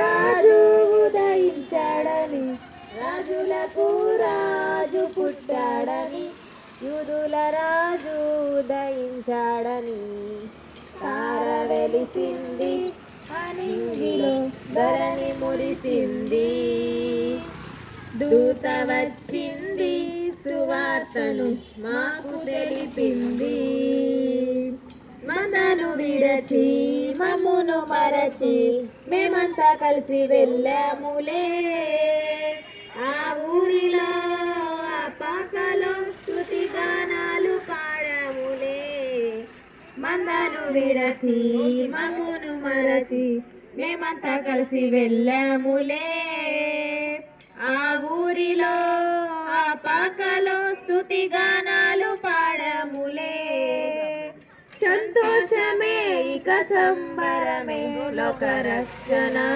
రాజు ఉదయించాడని రాజులకు రాజు యూదుల రాజు ఉదయించాడని తార వెలిసింది అనింగిలో ధరణి మురిసింది. దూత వచ్చింది సువార్తను మాకు తెలిపింది. మందను విడచి మమ్మును మరచి మేమంతా కలిసి వెళ్ళాములే. ఆ ఊరిలో ఆ పాకలో విడచి మమ్మును మరచి మేమంతా కలిసి వెళ్ళాములే. ఆ ఊరిలో ఆ పాకలో స్థుతి గానాలు పాడములే. సంతోషమే ఇక సంబరమే లోక రక్షణానందమే.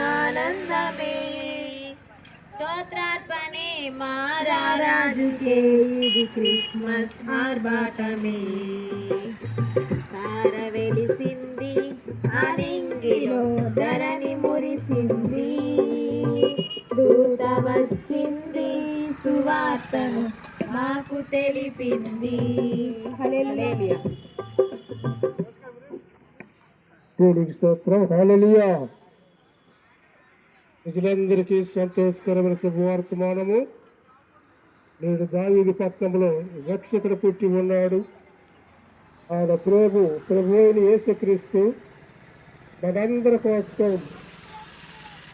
స్తోత్రాత్మనే మారాజుకే ఇది క్రిస్మస్ ఆర్భాటమే. తార వెలిసింది ధరణి మురిసింది. దూత వచ్చింది సువార్తను మాకు తెలిపింది. హల్లెలూయా. దేవునికి స్తోత్రం. హాలలియా ప్రజలందరికీ సంతోషకరమైన శుభవర్తమానము నేడు దావీది పట్టణంలో రక్షకుడు పుట్టి ఉన్నాడు. ఆయన ప్రభు ప్రభు అయిన యేసుక్రీస్తు మనందరి కోసం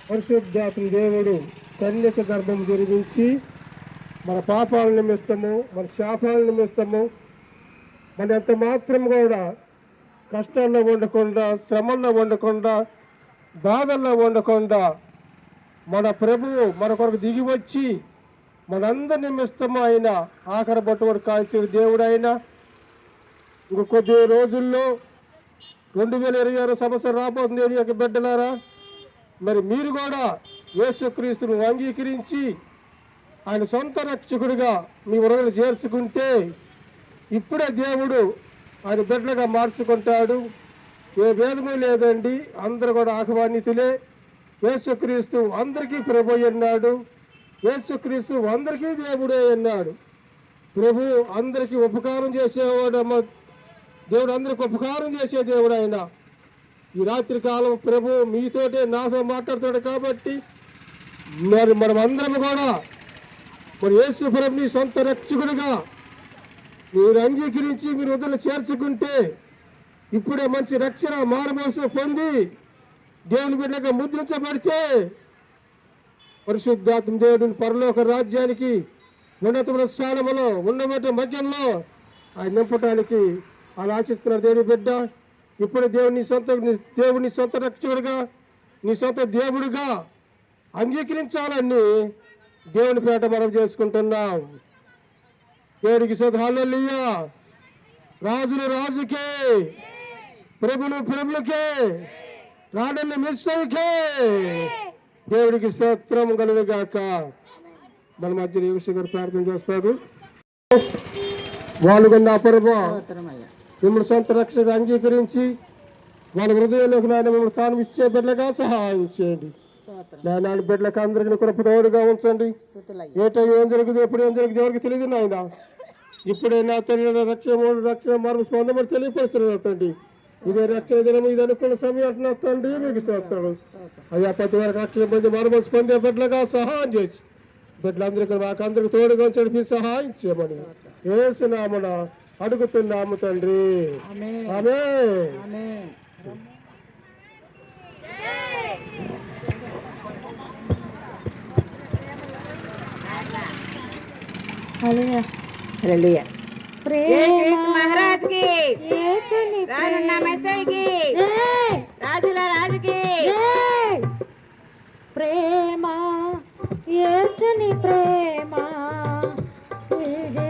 పరిశుద్ధాత్మ దేవుడు కన్యక గర్భం జరిగించి మన పాపాలను నిమిత్తము మన శాపాలను నిమిత్తము మన ఎంత మాత్రం కూడా కష్టాల్లో ఉండకుండా శ్రమల్లో ఉండకుండా బాధల్లో ఉండకుండా మన ప్రభువు మన కొరకు దిగి వచ్చి మనందరి నిమిత్తము ఆయన ఆఖరి బట్టుబడి కాల్చిన దేవుడు ఇంక కొద్ది రోజుల్లో రెండు వేల ఇరవై ఆరు సంవత్సరం రాబోతుంది అని యొక్క బిడ్డలారా. మరి మీరు కూడా యేసుక్రీస్తును అంగీకరించి ఆయన సొంత రక్షకుడిగా మీ వరదలు చేర్చుకుంటే ఇప్పుడే దేవుడు ఆయన బిడ్డగా మార్చుకుంటాడు. ఏ భేదము లేదండి. అందరూ కూడా ఆహ్వానితులే. యేసుక్రీస్తు అందరికీ ప్రభు అన్నాడు యేసుక్రీస్తు అందరికీ దేవుడే అన్నాడు. ప్రభు అందరికీ ఉపకారం చేసేవాడు దేవుడు అందరికి ఉపకారం చేసే దేవుడు ఆయన ఈ రాత్రి కాలం ప్రభు మీతోటే నాతో మాట్లాడతాడు కాబట్టి మరి మనం అందరం కూడా మరి యేసు ప్రభుని సొంత రక్షకుడిగా మీరు అంగీకరించి మీరు వదిలి చేర్చుకుంటే ఇప్పుడే మంచి రక్షణ మారుమోసం పొంది దేవుని బిడ్డగా ముద్రించబడితే పరిశుద్ధాత్మ దేవుడిని పరలోక రాజ్యానికి ఉన్నతమైన స్థానంలో ఉండబట్టే మధ్యంలో ఆయన నింపటానికి అలా ఆశిస్తున్నారు దేవుని బిడ్డ. ఇప్పుడు దేవుని సొంత దేవుని సొంత రక్షకుడిగా నీ సొంత దేవుడిగా అంగీకరించాలని దేవుని పేట మనం చేసుకుంటున్నాం. దేవుడికి సదహాలయ్యా రాజులు రాజుకే ప్రభులు ప్రభులకే రాడన్న మిస్సైకే దేవుడికి స్తోత్రం కలుగుగాక. మన మధ్య యోగేశ్వర గారు ప్రార్థన చేస్తారు. వాళ్ళు కొన్న అపరమ మిమ్మల్ని సొంత రక్షణ అంగీకరించి వాళ్ళ హృదయంలోకి నాయన మిమ్మల్ని స్థానం ఇచ్చే బిడ్డలుగా సహాయం చేయండి. నాయన బిడ్డలకు అందరికీ కృప తోడుగా ఉంచండి. ఏటో ఏం జరుగుతుంది ఎప్పుడు ఏం జరుగుతుంది ఎవరికి తెలియదు నాయన. ఇప్పుడే నా తల్లి రక్షణ రక్షణ మార్పు స్పందమని తెలియపరుస్తున్నారు తండ్రి. ఇదే రక్షణ దినం ఇది అనుకున్న సమయం అంటున్నా తండ్రి మీకు చేస్తాడు అయ్యా ప్రతి వారికి రక్షణ పొంది మరమల్సి పొందే బిడ్డలుగా సహాయం చేసి. బిడ్డలందరికీ మాకు అందరికి తోడుగా ఉంచండి సహాయం చేయమని. ఏసునామన. అడుగుతున్నాము తండ్రి. ఆమె మహారాజ్కి. రానున్న రాజుల ప్రేమ. ఏసుని ప్రేమ. ఇదే